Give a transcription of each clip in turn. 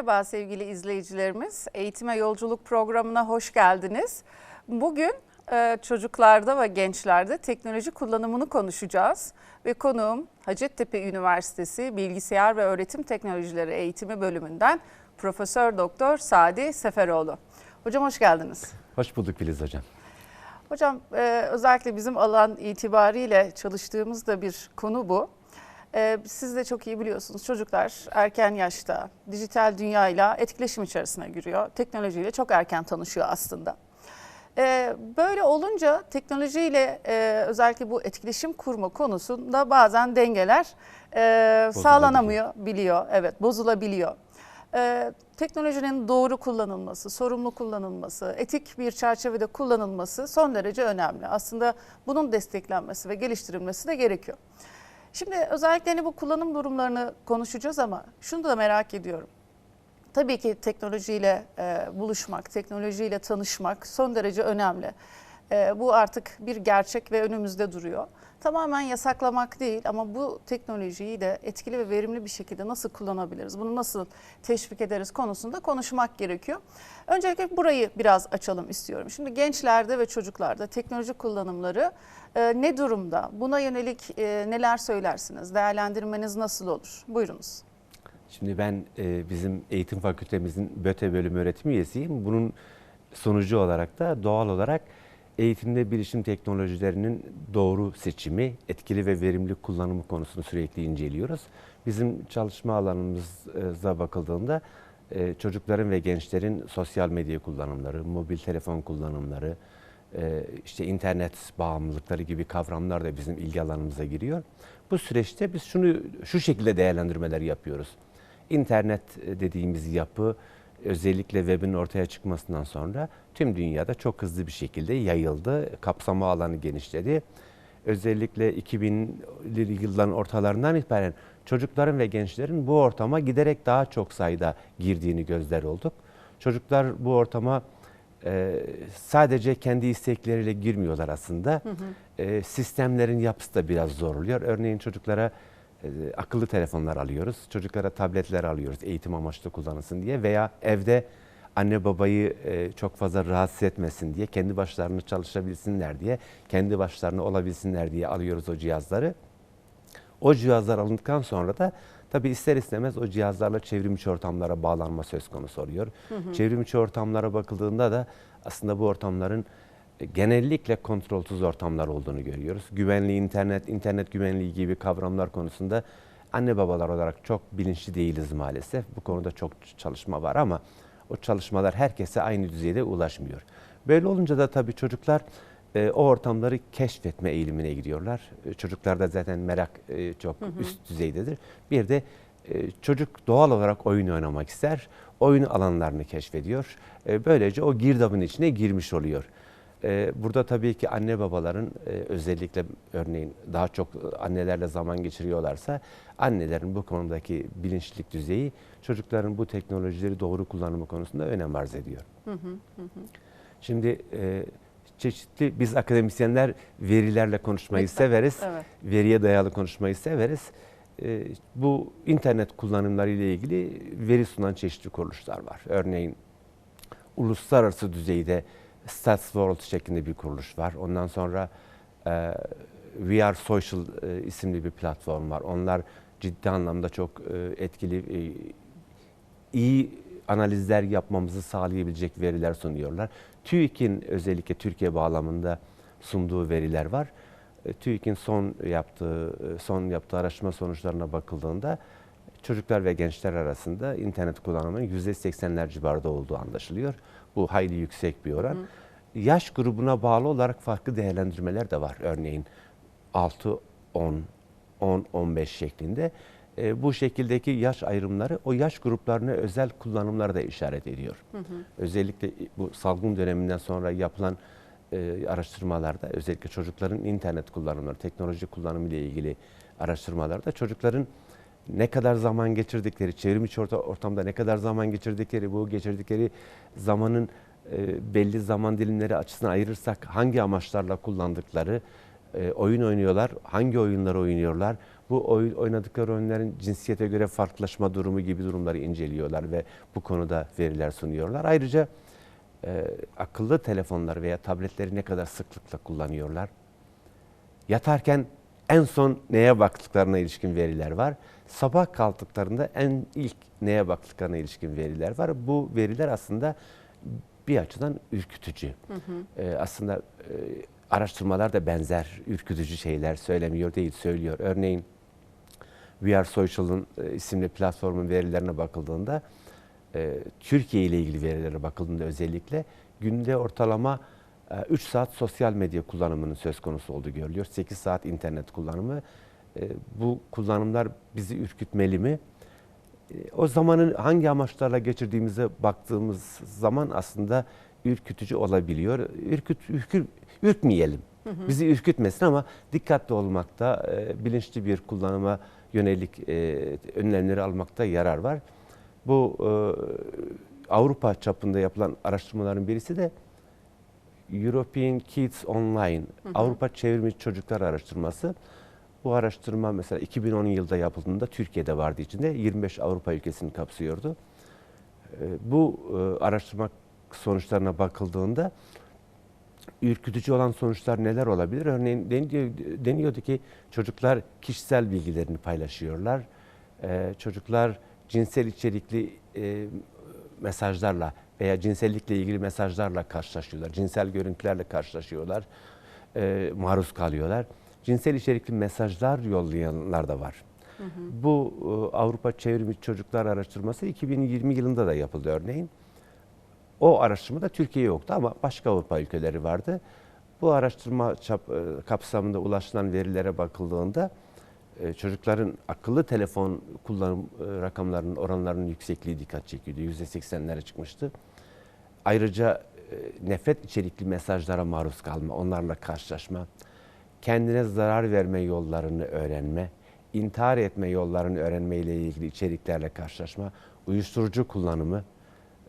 Merhaba sevgili izleyicilerimiz. Eğitime Yolculuk programına hoş geldiniz. Bugün e, çocuklarda ve gençlerde teknoloji kullanımını konuşacağız. Ve konuğum Hacettepe Üniversitesi Bilgisayar ve Öğretim Teknolojileri Eğitimi Bölümünden Profesör Doktor Sadi Seferoğlu. Hocam hoş geldiniz. Hoş bulduk Filiz Hocam. Hocam e, özellikle bizim alan itibariyle çalıştığımız da bir konu bu. E, siz de çok iyi biliyorsunuz çocuklar erken yaşta dijital dünyayla etkileşim içerisine giriyor. Teknolojiyle çok erken tanışıyor aslında. E, böyle olunca teknolojiyle e, özellikle bu etkileşim kurma konusunda bazen dengeler e, sağlanamıyor biliyor. Evet bozulabiliyor. Ee, teknolojinin doğru kullanılması, sorumlu kullanılması, etik bir çerçevede kullanılması son derece önemli. Aslında bunun desteklenmesi ve geliştirilmesi de gerekiyor. Şimdi özellikle hani bu kullanım durumlarını konuşacağız ama şunu da merak ediyorum. Tabii ki teknolojiyle e, buluşmak, teknolojiyle tanışmak son derece önemli. E, bu artık bir gerçek ve önümüzde duruyor. Tamamen yasaklamak değil ama bu teknolojiyi de etkili ve verimli bir şekilde nasıl kullanabiliriz, bunu nasıl teşvik ederiz konusunda konuşmak gerekiyor. Öncelikle burayı biraz açalım istiyorum. Şimdi gençlerde ve çocuklarda teknoloji kullanımları e, ne durumda? Buna yönelik e, neler söylersiniz? Değerlendirmeniz nasıl olur? Buyurunuz. Şimdi ben e, bizim eğitim fakültemizin BÖTE bölümü öğretim üyesiyim. Bunun sonucu olarak da doğal olarak eğitimde bilişim teknolojilerinin doğru seçimi, etkili ve verimli kullanımı konusunu sürekli inceliyoruz. Bizim çalışma alanımıza bakıldığında e, çocukların ve gençlerin sosyal medya kullanımları, mobil telefon kullanımları, e, işte internet bağımlılıkları gibi kavramlar da bizim ilgi alanımıza giriyor. Bu süreçte biz şunu şu şekilde değerlendirmeler yapıyoruz. İnternet dediğimiz yapı özellikle webin ortaya çıkmasından sonra tüm dünyada çok hızlı bir şekilde yayıldı. Kapsama alanı genişledi. Özellikle 2000'li yılların ortalarından itibaren çocukların ve gençlerin bu ortama giderek daha çok sayıda girdiğini gözler olduk. Çocuklar bu ortama e, sadece kendi istekleriyle girmiyorlar aslında. Hı hı. E, sistemlerin yapısı da biraz zor oluyor. Örneğin çocuklara akıllı telefonlar alıyoruz. Çocuklara tabletler alıyoruz eğitim amaçlı kullanılsın diye veya evde anne babayı e, çok fazla rahatsız etmesin diye kendi başlarını çalışabilsinler diye kendi başlarına olabilsinler diye alıyoruz o cihazları. O cihazlar alındıktan sonra da tabi ister istemez o cihazlarla çevrimiçi ortamlara bağlanma söz konusu oluyor. Hı hı. Çevrimiçi ortamlara bakıldığında da aslında bu ortamların e, genellikle kontrolsüz ortamlar olduğunu görüyoruz. Güvenli internet, internet güvenliği gibi kavramlar konusunda anne babalar olarak çok bilinçli değiliz maalesef. Bu konuda çok çalışma var ama o çalışmalar herkese aynı düzeyde ulaşmıyor. Böyle olunca da tabii çocuklar e, o ortamları keşfetme eğilimine gidiyorlar. E, çocuklarda zaten merak e, çok hı hı. üst düzeydedir. Bir de e, çocuk doğal olarak oyun oynamak ister. Oyun alanlarını keşfediyor. E, böylece o girdabın içine girmiş oluyor. E, burada tabii ki anne babaların e, özellikle örneğin daha çok annelerle zaman geçiriyorlarsa annelerin bu konudaki bilinçlik düzeyi çocukların bu teknolojileri doğru kullanımı konusunda önem arz ediyor. Hı hı hı. Şimdi e, çeşitli biz akademisyenler verilerle konuşmayı Lütfen. severiz. Evet. Veriye dayalı konuşmayı severiz. E, bu internet kullanımları ile ilgili veri sunan çeşitli kuruluşlar var. Örneğin uluslararası düzeyde Stats World şeklinde bir kuruluş var. Ondan sonra e, We Are Social e, isimli bir platform var. Onlar ciddi anlamda çok e, etkili, e, iyi analizler yapmamızı sağlayabilecek veriler sunuyorlar. TÜİK'in özellikle Türkiye bağlamında sunduğu veriler var. E, TÜİK'in son yaptığı e, son yaptığı araştırma sonuçlarına bakıldığında çocuklar ve gençler arasında internet kullanımının %80'ler civarında olduğu anlaşılıyor. Bu hayli yüksek bir oran. Hı. Yaş grubuna bağlı olarak farklı değerlendirmeler de var. Örneğin 6, 10, 10, 15 şeklinde. e, bu şekildeki yaş ayrımları o yaş gruplarına özel kullanımlara da işaret ediyor. Özellikle bu salgın döneminden sonra yapılan e, araştırmalarda özellikle çocukların internet kullanımları, teknoloji kullanımı ile ilgili araştırmalarda çocukların ne kadar zaman geçirdikleri, çevrim içi orta- ortamda ne kadar zaman geçirdikleri, bu geçirdikleri zamanın e, belli zaman dilimleri açısından ayırırsak hangi amaçlarla kullandıkları, e, oyun oynuyorlar, hangi oyunları oynuyorlar, bu oyun, oynadıkları oyunların cinsiyete göre farklılaşma durumu gibi durumları inceliyorlar ve bu konuda veriler sunuyorlar. Ayrıca e, akıllı telefonlar veya tabletleri ne kadar sıklıkla kullanıyorlar? Yatarken en son neye baktıklarına ilişkin veriler var. Sabah kalktıklarında en ilk neye baktıklarına ilişkin veriler var. Bu veriler aslında bir açıdan ürkütücü. Ee, aslında e, araştırmalar da benzer ürkütücü şeyler söylemiyor değil, söylüyor. Örneğin We Are Social'ın e, isimli platformun verilerine bakıldığında e, Türkiye ile ilgili verilere bakıldığında özellikle günde ortalama 3 saat sosyal medya kullanımının söz konusu olduğu görülüyor. 8 saat internet kullanımı. E, Bu kullanımlar bizi ürkütmeli mi? E, O zamanın hangi amaçlarla geçirdiğimize baktığımız zaman aslında ürkütücü olabiliyor. Ürküt, ürkür, ürkmeyelim. Bizi ürkütmesin ama dikkatli olmakta, e, bilinçli bir kullanıma yönelik e, önlemleri almakta yarar var. Bu e, Avrupa çapında yapılan araştırmaların birisi de European Kids Online, Avrupa Çevrimiçi Çocuklar Araştırması. Bu araştırma mesela 2010 yılda yapıldığında Türkiye'de vardı içinde 25 Avrupa ülkesini kapsıyordu. Ee, Bu e, araştırma sonuçlarına bakıldığında ürkütücü olan sonuçlar neler olabilir? Örneğin deniyor, deniyordu ki çocuklar kişisel bilgilerini paylaşıyorlar. Ee, çocuklar cinsel içerikli e, mesajlarla veya cinsellikle ilgili mesajlarla karşılaşıyorlar. Cinsel görüntülerle karşılaşıyorlar. e, maruz kalıyorlar. Cinsel içerikli mesajlar yollayanlar da var. Bu e, Avrupa Çevrimiçi Çocuklar Araştırması 2020 yılında da yapıldı örneğin. O araştırmada Türkiye yoktu ama başka Avrupa ülkeleri vardı. Bu araştırma çap, e, kapsamında ulaşılan verilere bakıldığında e, çocukların akıllı telefon kullanım e, rakamlarının oranlarının yüksekliği dikkat çekiyordu. %80'lere çıkmıştı. Ayrıca e, nefret içerikli mesajlara maruz kalma, onlarla karşılaşma, kendine zarar verme yollarını öğrenme, intihar etme yollarını öğrenme ile ilgili içeriklerle karşılaşma, uyuşturucu kullanımı,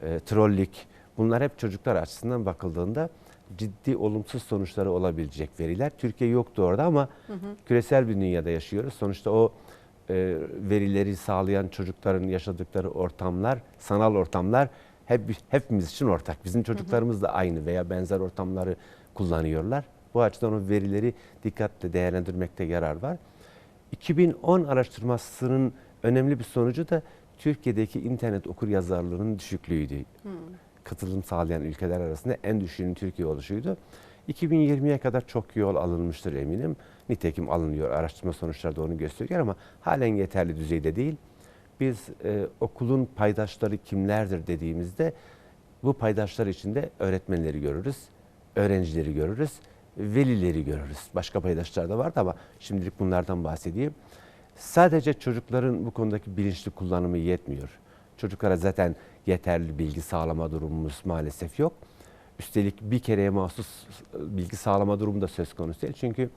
e, trollük bunlar hep çocuklar açısından bakıldığında ciddi olumsuz sonuçları olabilecek veriler. Türkiye yoktu orada ama küresel bir dünyada yaşıyoruz. Sonuçta o e, verileri sağlayan çocukların yaşadıkları ortamlar, sanal ortamlar hep hepimiz için ortak. Bizim çocuklarımız da aynı veya benzer ortamları kullanıyorlar. Bu açıdan o verileri dikkatle değerlendirmekte yarar var. 2010 araştırmasının önemli bir sonucu da Türkiye'deki internet okur yazarlığının düşüklüğüydü. Katılım sağlayan ülkeler arasında en düşüğünün Türkiye oluşuydu. 2020'ye kadar çok yol alınmıştır eminim. Nitekim alınıyor. Araştırma sonuçları da onu gösteriyor ama halen yeterli düzeyde değil. Biz e, okulun paydaşları kimlerdir dediğimizde bu paydaşlar içinde öğretmenleri görürüz, öğrencileri görürüz, velileri görürüz. Başka paydaşlar da vardı ama şimdilik bunlardan bahsedeyim. Sadece çocukların bu konudaki bilinçli kullanımı yetmiyor. Çocuklara zaten yeterli bilgi sağlama durumumuz maalesef yok. Üstelik bir kereye mahsus bilgi sağlama durumu da söz konusu değil. Çünkü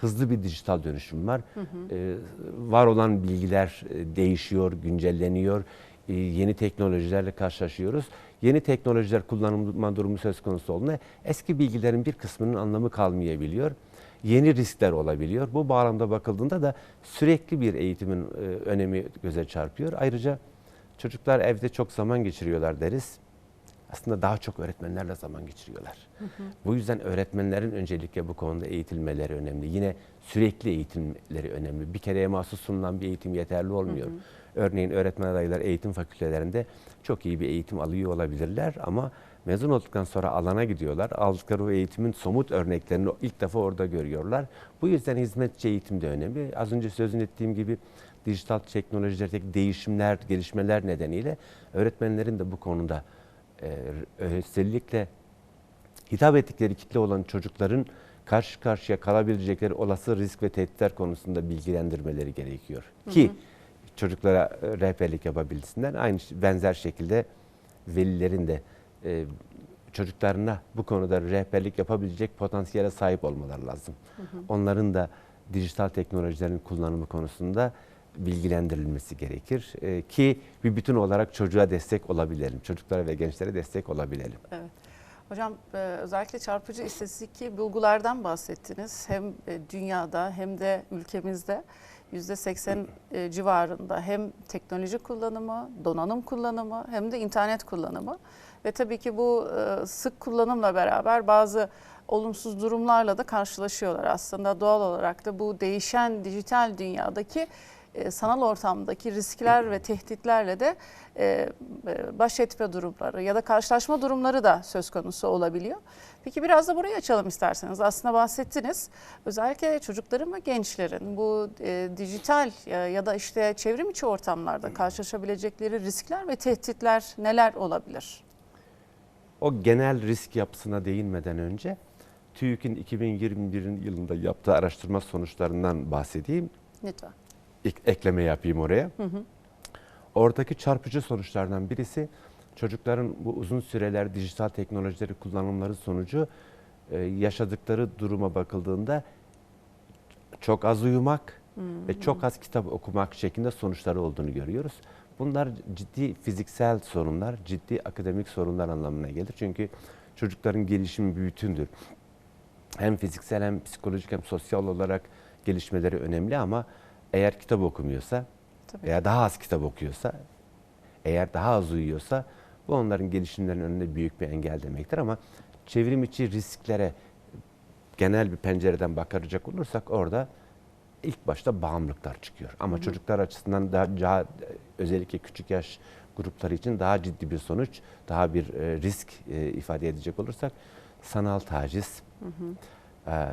hızlı bir dijital dönüşüm var. Ee, var olan bilgiler e, değişiyor, güncelleniyor. Ee, yeni teknolojilerle karşılaşıyoruz. Yeni teknolojiler kullanılma durumu söz konusu olduğunda eski bilgilerin bir kısmının anlamı kalmayabiliyor. Yeni riskler olabiliyor. Bu bağlamda bakıldığında da sürekli bir eğitimin e, önemi göze çarpıyor. Ayrıca çocuklar evde çok zaman geçiriyorlar deriz aslında daha çok öğretmenlerle zaman geçiriyorlar. Bu yüzden öğretmenlerin öncelikle bu konuda eğitilmeleri önemli. Yine sürekli eğitimleri önemli. Bir kereye mahsus sunulan bir eğitim yeterli olmuyor. Örneğin öğretmen adayları eğitim fakültelerinde çok iyi bir eğitim alıyor olabilirler ama mezun olduktan sonra alana gidiyorlar. Aldıkları o eğitimin somut örneklerini ilk defa orada görüyorlar. Bu yüzden hizmetçi eğitim de önemli. Az önce sözünü ettiğim gibi dijital teknolojilerdeki değişimler, gelişmeler nedeniyle öğretmenlerin de bu konuda e, özellikle hitap ettikleri kitle olan çocukların karşı karşıya kalabilecekleri olası risk ve tehditler konusunda bilgilendirmeleri gerekiyor. Ki çocuklara rehberlik yapabilsinler. Aynı benzer şekilde velilerin de e, çocuklarına bu konuda rehberlik yapabilecek potansiyele sahip olmaları lazım. Onların da dijital teknolojilerin kullanımı konusunda bilgilendirilmesi gerekir E, ki bir bütün olarak çocuğa destek olabilelim. Çocuklara ve gençlere destek olabilelim. Evet. Hocam e, özellikle çarpıcı istatistik bulgulardan bahsettiniz. Hem e, dünyada hem de ülkemizde %80 e, civarında hem teknoloji kullanımı, donanım kullanımı hem de internet kullanımı. Ve tabii ki bu sık kullanımla beraber bazı olumsuz durumlarla da karşılaşıyorlar. Aslında doğal olarak da bu değişen dijital dünyadaki e, sanal ortamdaki riskler ve tehditlerle de e, e, baş etme durumları ya da karşılaşma durumları da söz konusu olabiliyor. Peki biraz da burayı açalım isterseniz. Aslında bahsettiniz. Özellikle çocukların ve gençlerin bu e, dijital e, ya da işte çevrim içi ortamlarda karşılaşabilecekleri riskler ve tehditler neler olabilir? O genel risk yapısına değinmeden önce TÜİK'in 2021 yılında yaptığı araştırma sonuçlarından bahsedeyim. Lütfen. Ekleme yapayım oraya. Oradaki çarpıcı sonuçlardan birisi çocukların bu uzun süreler dijital teknolojileri kullanımları sonucu e, yaşadıkları duruma bakıldığında çok az uyumak ve çok az kitap okumak şeklinde sonuçları olduğunu görüyoruz. Bunlar ciddi fiziksel sorunlar, ciddi akademik sorunlar anlamına gelir. Çünkü çocukların gelişimi bir bütündür. Hem fiziksel hem psikolojik hem sosyal olarak gelişmeleri önemli ama eğer kitap okumuyorsa Tabii. veya daha az kitap okuyorsa, eğer daha az uyuyorsa bu onların gelişimlerinin önünde büyük bir engel demektir ama çevrim içi risklere genel bir pencereden bakacak olursak orada ilk başta bağımlılıklar çıkıyor. Ama çocuklar açısından daha, daha özellikle küçük yaş grupları için daha ciddi bir sonuç, daha bir e, risk e, ifade edecek olursak sanal taciz, e,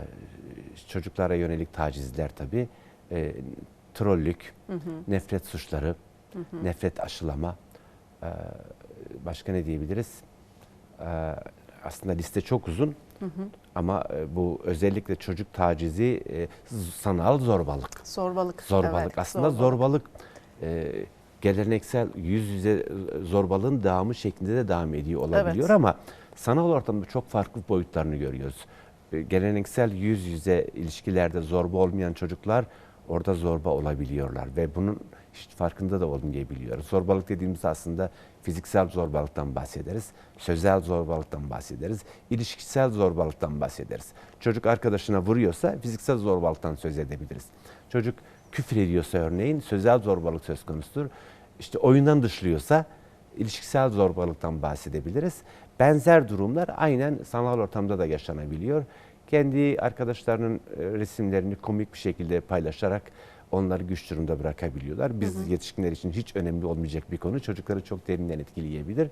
çocuklara yönelik tacizler tabii, e, trollük, nefret suçları, nefret aşılama, e, başka ne diyebiliriz? E, aslında liste çok uzun ama e, bu özellikle çocuk tacizi e, sanal zorbalık. Zorbalık. Zorbalık Evet, aslında zorbalık, e, geleneksel yüz yüze zorbalığın devamı şeklinde de devam ediyor olabiliyor Evet. ama sanal ortamda çok farklı boyutlarını görüyoruz. E, geleneksel yüz yüze ilişkilerde zorba olmayan çocuklar orada zorba olabiliyorlar ve bunun hiç farkında da olmayabiliyoruz. Zorbalık dediğimiz aslında fiziksel zorbalıktan bahsederiz, sözel zorbalıktan bahsederiz, ilişkisel zorbalıktan bahsederiz. Çocuk arkadaşına vuruyorsa fiziksel zorbalıktan söz edebiliriz. Çocuk küfür ediyorsa örneğin sözel zorbalık söz konusudur. İşte oyundan dışlıyorsa ilişkisel zorbalıktan bahsedebiliriz. Benzer durumlar aynen sanal ortamda da yaşanabiliyor. Kendi arkadaşlarının e, resimlerini komik bir şekilde paylaşarak onları güç durumda bırakabiliyorlar. Biz yetişkinler için hiç önemli olmayacak bir konu. Çocukları çok derinden etkileyebilir.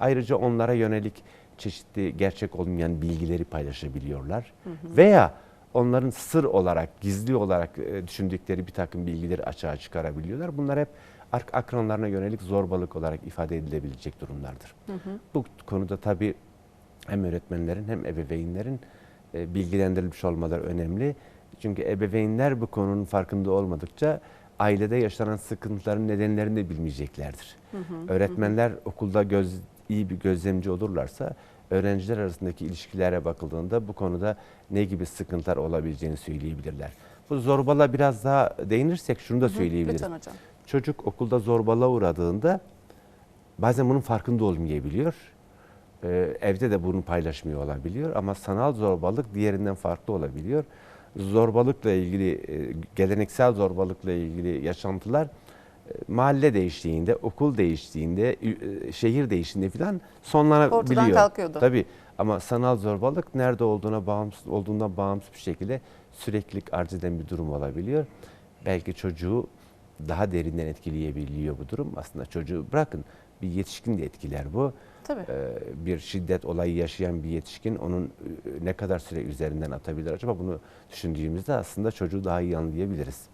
Ayrıca onlara yönelik çeşitli gerçek olmayan bilgileri paylaşabiliyorlar. Veya onların sır olarak, gizli olarak e, düşündükleri bir takım bilgileri açığa çıkarabiliyorlar. Bunlar hep ak- akranlarına yönelik zorbalık olarak ifade edilebilecek durumlardır. Bu konuda tabii hem öğretmenlerin hem ebeveynlerin bilgilendirilmiş olmaları önemli. Çünkü ebeveynler bu konunun farkında olmadıkça ailede yaşanan sıkıntıların nedenlerini de bilmeyeceklerdir. Öğretmenler okulda göz, iyi bir gözlemci olurlarsa öğrenciler arasındaki ilişkilere bakıldığında bu konuda ne gibi sıkıntılar olabileceğini söyleyebilirler. Bu zorbalığa biraz daha değinirsek şunu da söyleyebiliriz. Lütfen hocam. Çocuk okulda zorbalığa uğradığında bazen bunun farkında olmayabiliyor. Ee, evde de bunu paylaşmıyor olabiliyor ama sanal zorbalık diğerinden farklı olabiliyor. Zorbalıkla ilgili, e, geleneksel zorbalıkla ilgili yaşantılar e, mahalle değiştiğinde, okul değiştiğinde, e, şehir değiştiğinde falan sonlanabiliyor. Ortadan kalkıyordu. Tabii ama sanal zorbalık nerede olduğuna bağımsız olduğundan bağımsız bir şekilde süreklilik arz eden bir durum olabiliyor. Belki çocuğu daha derinden etkileyebiliyor bu durum. Aslında çocuğu bırakın bir yetişkin de etkiler bu. Tabii. Ee, bir şiddet olayı yaşayan bir yetişkin onun e, ne kadar süre üzerinden atabilir acaba bunu düşündüğümüzde aslında çocuğu daha iyi anlayabiliriz.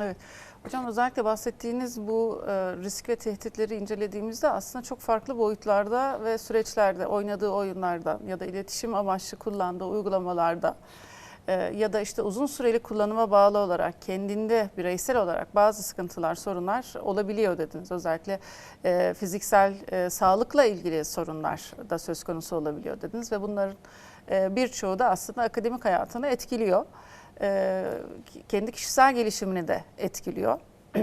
Evet. Hocam özellikle bahsettiğiniz bu e, risk ve tehditleri incelediğimizde aslında çok farklı boyutlarda ve süreçlerde oynadığı oyunlardan ya da iletişim amaçlı kullandığı uygulamalarda e, ya da işte uzun süreli kullanıma bağlı olarak kendinde bireysel olarak bazı sıkıntılar, sorunlar olabiliyor dediniz. Özellikle e, fiziksel e, sağlıkla ilgili sorunlar da söz konusu olabiliyor dediniz ve bunların e, birçoğu da aslında akademik hayatını etkiliyor. E, kendi kişisel gelişimini de etkiliyor.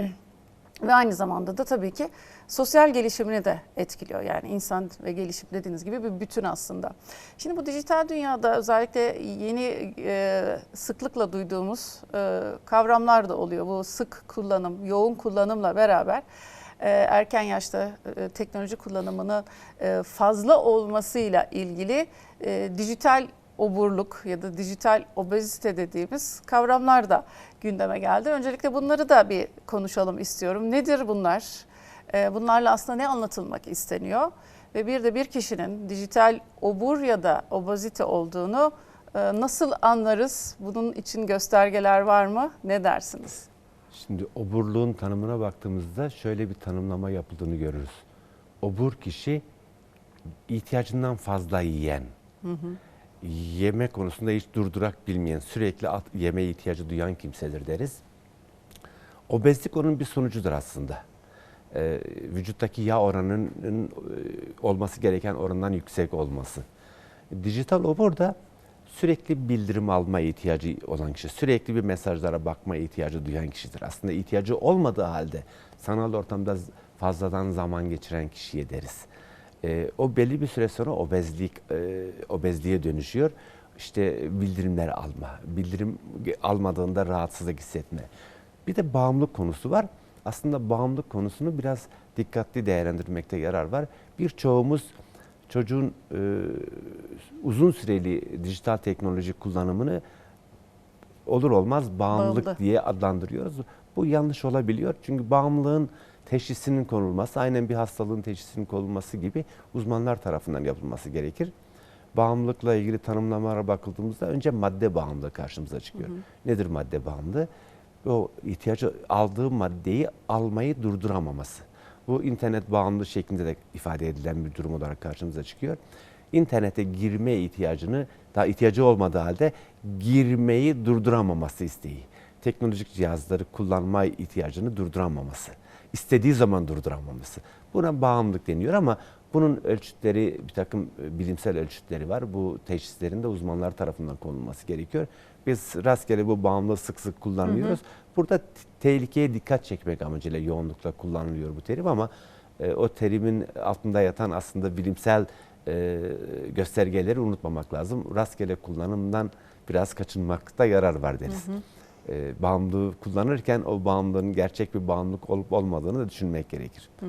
Ve aynı zamanda da tabii ki sosyal gelişimini de etkiliyor. Yani insan ve gelişim dediğiniz gibi bir bütün aslında. Şimdi bu dijital dünyada özellikle yeni e, sıklıkla duyduğumuz e, kavramlar da oluyor. Bu sık kullanım, yoğun kullanımla beraber e, erken yaşta e, teknoloji kullanımının e, fazla olmasıyla ilgili dijital oburluk ya da dijital obezite dediğimiz kavramlar da gündeme geldi. Öncelikle bunları da bir konuşalım istiyorum. Nedir bunlar? Ee, Bunlarla aslında ne anlatılmak isteniyor? Ve bir de bir kişinin dijital obur ya da obezite olduğunu e, nasıl anlarız? Bunun için göstergeler var mı? Ne dersiniz? Şimdi oburluğun tanımına baktığımızda şöyle bir tanımlama yapıldığını görürüz. Obur kişi ihtiyacından fazla yiyen, yeme konusunda hiç durdurak bilmeyen, sürekli at, yeme ihtiyacı duyan kimsedir deriz. Obezlik onun bir sonucudur aslında. Ee, vücuttaki yağ oranının e, olması gereken orandan yüksek olması. Dijital obur da sürekli bildirim alma ihtiyacı olan kişi, sürekli bir mesajlara bakma ihtiyacı duyan kişidir. Aslında ihtiyacı olmadığı halde sanal ortamda fazladan zaman geçiren kişiye deriz. Ee, o belli bir süre sonra obezlik, e, obezliğe dönüşüyor. İşte bildirimler alma, bildirim almadığında rahatsızlık hissetme. Bir de bağımlılık konusu var. Aslında bağımlılık konusunu biraz dikkatli değerlendirmekte yarar var. Birçoğumuz çocuğun e, uzun süreli dijital teknoloji kullanımını olur olmaz bağımlılık Bağımlı. diye adlandırıyoruz. Bu yanlış olabiliyor. Çünkü bağımlılığın teşhisinin konulması, aynen bir hastalığın teşhisinin konulması gibi uzmanlar tarafından yapılması gerekir. Bağımlılıkla ilgili tanımlamalara bakıldığımızda önce madde bağımlılığı karşımıza çıkıyor. Nedir madde bağımlılığı? O ihtiyacı aldığı maddeyi almayı durduramaması. Bu internet bağımlılığı şeklinde de ifade edilen bir durum olarak karşımıza çıkıyor. İnternete girme ihtiyacını daha ihtiyacı olmadığı halde girmeyi durduramaması isteği. Teknolojik cihazları kullanma ihtiyacını durduramaması. istediği zaman durduramaması. Buna bağımlılık deniyor ama bunun ölçütleri, bir takım e, bilimsel ölçütleri var. Bu teşhislerin de uzmanlar tarafından konulması gerekiyor. Biz rastgele bu bağımlılığı sık sık kullanmıyoruz. Burada t- tehlikeye dikkat çekmek amacıyla yoğunlukla kullanılıyor bu terim ama e, o terimin altında yatan aslında bilimsel e, göstergeleri unutmamak lazım. Rastgele kullanımdan biraz kaçınmakta yarar var deriz. E, bağımlılığı kullanırken o bağımlılığın gerçek bir bağımlılık olup olmadığını da düşünmek gerekir. Ee,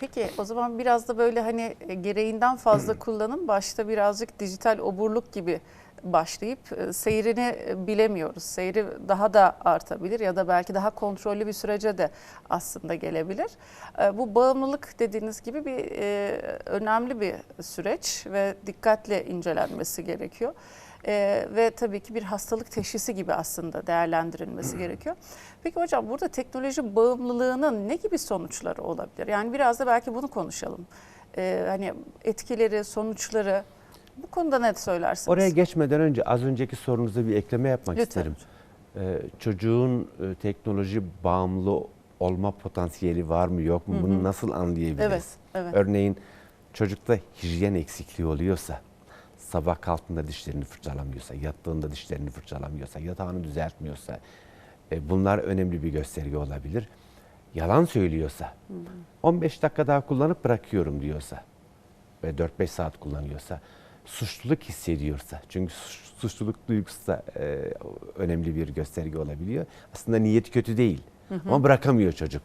Peki o zaman biraz da böyle hani e, gereğinden fazla kullanım başta birazcık dijital oburluk gibi başlayıp e, seyrini e, bilemiyoruz. Seyri daha da artabilir ya da belki daha kontrollü bir sürece de aslında gelebilir. Bu bağımlılık dediğiniz gibi bir önemli bir süreç ve dikkatle incelenmesi gerekiyor. Ee, ve tabii ki bir hastalık teşhisi gibi aslında değerlendirilmesi gerekiyor. Peki hocam burada teknoloji bağımlılığının ne gibi sonuçları olabilir? Yani biraz da belki bunu konuşalım. Ee, hani etkileri, sonuçları bu konuda ne söylersiniz? Oraya geçmeden önce az önceki sorunuza bir ekleme yapmak Lütfen. isterim. Ee, çocuğun e, teknoloji bağımlı olma potansiyeli var mı yok mu? Bunu nasıl anlayabiliriz? Evet, evet. Örneğin çocukta hijyen eksikliği oluyorsa, sabah kalktığında dişlerini fırçalamıyorsa, yattığında dişlerini fırçalamıyorsa, yatağını düzeltmiyorsa, e, bunlar önemli bir gösterge olabilir. Yalan söylüyorsa, 15 dakika daha kullanıp bırakıyorum diyorsa ve 4-5 saat kullanıyorsa, suçluluk hissediyorsa, çünkü suç- suçluluk duygusu da e, önemli bir gösterge olabiliyor. Aslında niyeti kötü değil ama bırakamıyor çocuk.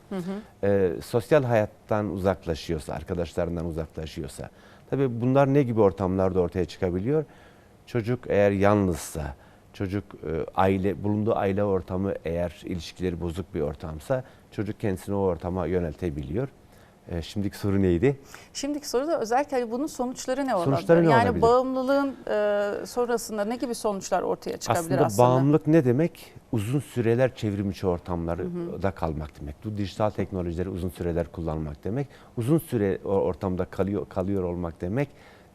E, sosyal hayattan uzaklaşıyorsa, arkadaşlarından uzaklaşıyorsa, tabii bunlar ne gibi ortamlarda ortaya çıkabiliyor? Çocuk eğer yalnızsa, çocuk e, aile bulunduğu aile ortamı eğer ilişkileri bozuk bir ortamsa çocuk kendisini o ortama yöneltebiliyor. E, şimdiki soru neydi? Şimdiki soruda özellikle hani bunun sonuçları ne olabilir? Sonuçları ne yani olabilir? bağımlılığın e, sonrasında ne gibi sonuçlar ortaya çıkabilir aslında, aslında? bağımlılık ne demek? Uzun süreler çevrimiçi ortamlarda kalmak demek. Bu dijital teknolojileri uzun süreler kullanmak demek. Uzun süre ortamda kalıyor kalıyor olmak demek.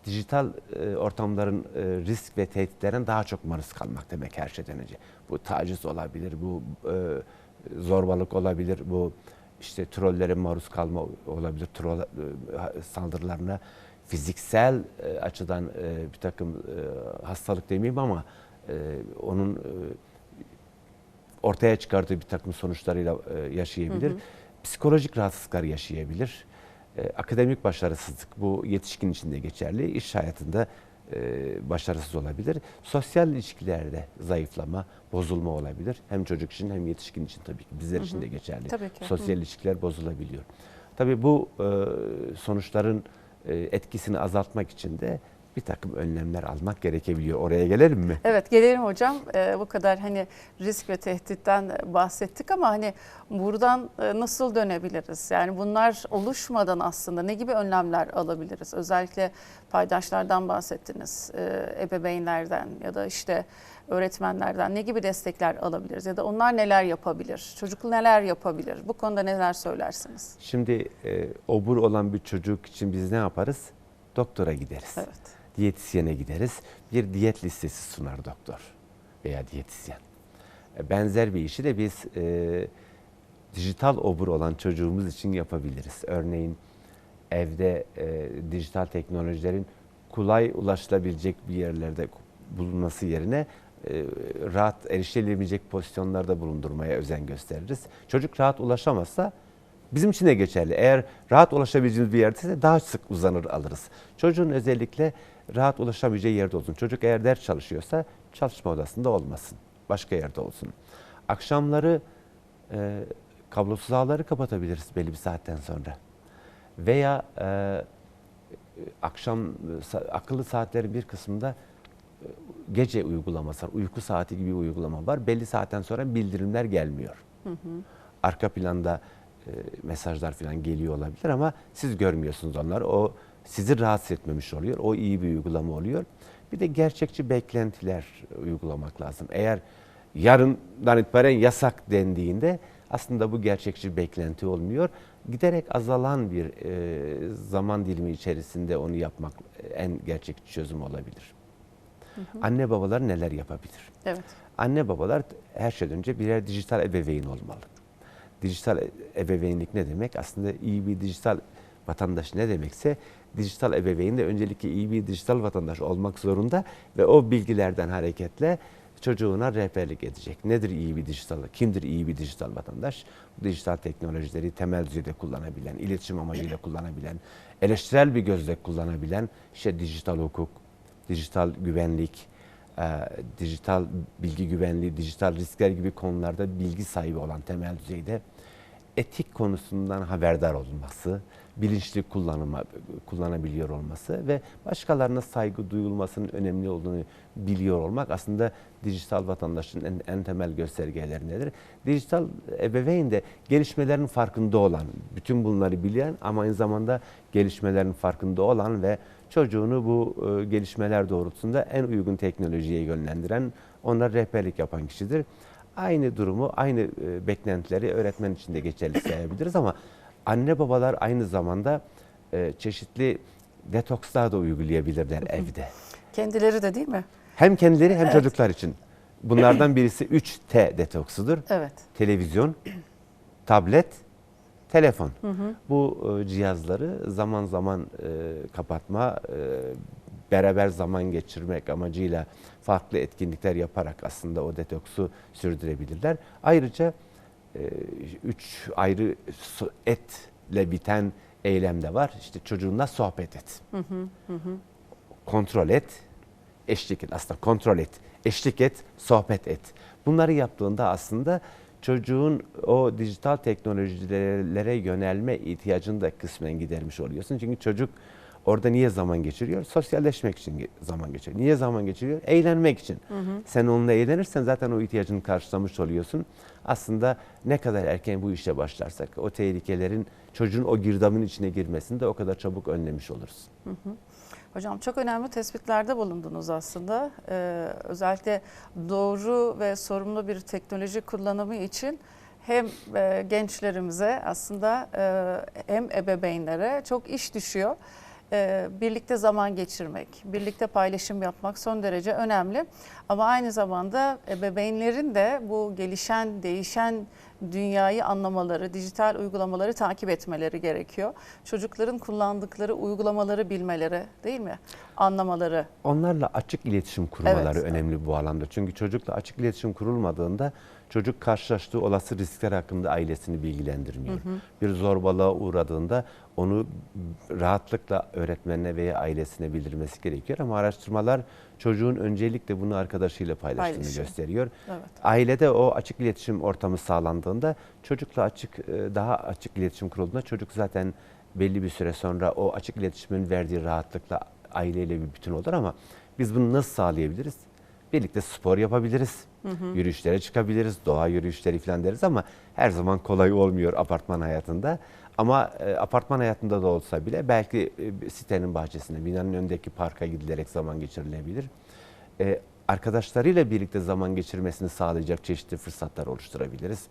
dijital e, ortamların e, risk ve tehditlerine daha çok maruz kalmak demek her şeyden önce. Bu taciz olabilir, bu e, zorbalık olabilir, bu işte trollere maruz kalma olabilir, troll e, saldırılarına fiziksel e, açıdan e, bir takım hastalık demeyeyim ama onun ortaya çıkardığı bir takım sonuçlarıyla yaşayabilir. Psikolojik rahatsızlıklar yaşayabilir. Akademik başarısızlık bu yetişkin için de geçerli. İş hayatında başarısız olabilir. Sosyal ilişkilerde zayıflama, bozulma olabilir. Hem çocuk için hem yetişkin için tabii ki bizler için de geçerli. Tabii ki. Sosyal ilişkiler bozulabiliyor. Tabii bu e, sonuçların e, etkisini azaltmak için de bir takım önlemler almak gerekebiliyor. Oraya gelelim mi? Evet gelelim hocam. Ee, bu kadar hani risk ve tehditten bahsettik ama hani buradan e, nasıl dönebiliriz? Yani bunlar oluşmadan aslında ne gibi önlemler alabiliriz? Özellikle paydaşlardan bahsettiniz, e, ebeveynlerden ya da işte öğretmenlerden ne gibi destekler alabiliriz? Ya da onlar neler yapabilir? Çocuk neler yapabilir? Bu konuda neler söylersiniz? Şimdi e, obur olan bir çocuk için biz ne yaparız? Doktora gideriz. Evet. Diyetisyene gideriz. Bir diyet listesi sunar doktor veya diyetisyen. E, Benzer bir işi de biz e, dijital obur olan çocuğumuz için yapabiliriz. Örneğin evde e, dijital teknolojilerin kolay ulaşılabilecek bir yerlerde bulunması yerine e, rahat erişilebilecek pozisyonlarda bulundurmaya özen gösteririz. Çocuk rahat ulaşamazsa bizim için de geçerli. Eğer rahat ulaşabileceğimiz bir yerdeyse daha sık uzanır alırız. Çocuğun özellikle rahat ulaşabileceği yerde olsun. Çocuk eğer ders çalışıyorsa çalışma odasında olmasın. Başka yerde olsun. Akşamları e, kablosuz ağları kapatabiliriz belli bir saatten sonra. Veya e, akşam sa- akıllı saatlerin bir kısmında e, gece uygulaması var. Uyku saati gibi bir uygulama var. Belli saatten sonra bildirimler gelmiyor. Arka planda e, mesajlar falan geliyor olabilir ama siz görmüyorsunuz onları. O sizi rahatsız etmemiş oluyor. O iyi bir uygulama oluyor. Bir de gerçekçi beklentiler uygulamak lazım. Eğer yarından itibaren yasak dendiğinde aslında bu gerçekçi beklenti olmuyor. Giderek azalan bir e, zaman dilimi içerisinde onu yapmak en gerçekçi çözüm olabilir. Anne babalar neler yapabilir? Evet. Anne babalar her şeyden önce birer dijital ebeveyn olmalı. Dijital ebeveynlik ne demek? Aslında iyi bir dijital vatandaş ne demekse dijital ebeveyn de öncelikle iyi bir dijital vatandaş olmak zorunda ve o bilgilerden hareketle çocuğuna rehberlik edecek. Nedir iyi bir dijital, kimdir iyi bir dijital vatandaş? Bu dijital teknolojileri temel düzeyde kullanabilen, iletişim amacıyla kullanabilen, eleştirel bir gözle kullanabilen, işte dijital hukuk, dijital güvenlik, e, dijital bilgi güvenliği, dijital riskler gibi konularda bilgi sahibi olan temel düzeyde etik konusundan haberdar olması, bilinçli kullanıma, kullanabiliyor olması ve başkalarına saygı duyulmasının önemli olduğunu biliyor olmak aslında dijital vatandaşın en, en temel göstergelerindedir. Dijital ebeveyn de gelişmelerin farkında olan, bütün bunları bilen ama aynı zamanda gelişmelerin farkında olan ve çocuğunu bu e, gelişmeler doğrultusunda en uygun teknolojiye yönlendiren, ona rehberlik yapan kişidir. Aynı durumu, aynı e, beklentileri öğretmen için de geçerli sayabiliriz ama anne babalar aynı zamanda e, çeşitli detokslar da uygulayabilirler evde. Kendileri de değil mi? Hem kendileri hem çocuklar için. Bunlardan birisi 3T detoksudur. Evet. Televizyon, tablet, telefon. Bu e, cihazları zaman zaman e, kapatma, e, beraber zaman geçirmek amacıyla farklı etkinlikler yaparak aslında o detoksu sürdürebilirler. Ayrıca üç ayrı etle biten eylem de var. İşte çocuğunla sohbet et. Kontrol et, eşlik et. Aslında kontrol et, eşlik et, sohbet et. Bunları yaptığında aslında çocuğun o dijital teknolojilere yönelme ihtiyacını da kısmen gidermiş oluyorsun. Çünkü çocuk orada niye zaman geçiriyor? Sosyalleşmek için zaman geçiriyor. Niye zaman geçiriyor? Eğlenmek için. Sen onunla eğlenirsen zaten o ihtiyacını karşılamış oluyorsun. Aslında ne kadar erken bu işe başlarsak o tehlikelerin çocuğun o girdabın içine girmesini de o kadar çabuk önlemiş oluruz. Hocam çok önemli tespitlerde bulundunuz aslında. Ee, özellikle doğru ve sorumlu bir teknoloji kullanımı için hem e, gençlerimize aslında e, hem ebeveynlere çok iş düşüyor. E, birlikte zaman geçirmek, birlikte paylaşım yapmak son derece önemli. Ama aynı zamanda ebeveynlerin de bu gelişen, değişen dünyayı anlamaları, dijital uygulamaları takip etmeleri gerekiyor. Çocukların kullandıkları uygulamaları bilmeleri değil mi? Anlamaları. Onlarla açık iletişim kurmaları Evet. önemli bu alanda. Çünkü çocukla açık iletişim kurulmadığında çocuk karşılaştığı olası riskler hakkında ailesini bilgilendirmiyor. Bir zorbalığa uğradığında onu rahatlıkla öğretmenine veya ailesine bildirmesi gerekiyor. Ama araştırmalar çocuğun öncelikle bunu arkadaşıyla paylaştığını Paylaşıyor. gösteriyor. Evet. Ailede o açık iletişim ortamı sağlandığında çocukla açık e, daha açık iletişim kurulduğunda çocuk zaten belli bir süre sonra o açık iletişimin verdiği rahatlıkla aileyle bir bütün olur ama biz bunu nasıl sağlayabiliriz? Birlikte spor yapabiliriz. Yürüyüşlere çıkabiliriz. Doğa yürüyüşleri falan deriz ama her zaman kolay olmuyor apartman hayatında. Ama e, apartman hayatında da olsa bile belki e, sitenin bahçesine, binanın önündeki parka gidilerek zaman geçirilebilir. E, arkadaşlarıyla birlikte zaman geçirmesini sağlayacak çeşitli fırsatlar oluşturabiliriz.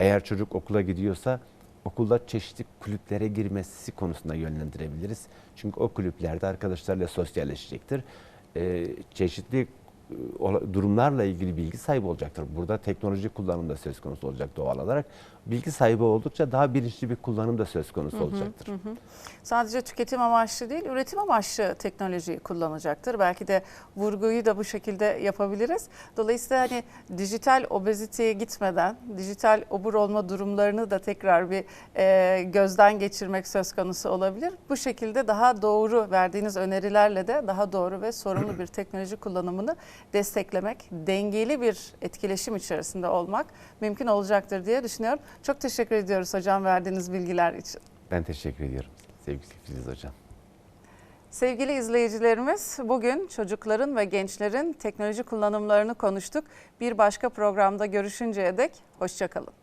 Eğer çocuk okula gidiyorsa okulda çeşitli kulüplere girmesi konusunda yönlendirebiliriz. Çünkü o kulüplerde arkadaşlarıyla sosyalleşecektir. E, çeşitli durumlarla ilgili bilgi sahibi olacaktır. Burada teknoloji kullanımı da söz konusu olacak doğal olarak. Bilgi sahibi oldukça daha bilinçli bir kullanım da söz konusu olacaktır. Sadece tüketim amaçlı değil, üretim amaçlı teknolojiyi kullanacaktır. Belki de vurguyu da bu şekilde yapabiliriz. Dolayısıyla hani dijital obeziteye gitmeden, dijital obur olma durumlarını da tekrar bir e, gözden geçirmek söz konusu olabilir. Bu şekilde daha doğru verdiğiniz önerilerle de daha doğru ve sorumlu bir teknoloji kullanımını desteklemek, dengeli bir etkileşim içerisinde olmak mümkün olacaktır diye düşünüyorum. Çok teşekkür ediyoruz hocam verdiğiniz bilgiler için. Ben teşekkür ediyorum sevgili Filiz Hocam. Sevgili izleyicilerimiz, bugün çocukların ve gençlerin teknoloji kullanımlarını konuştuk. Bir başka programda görüşünceye dek hoşçakalın.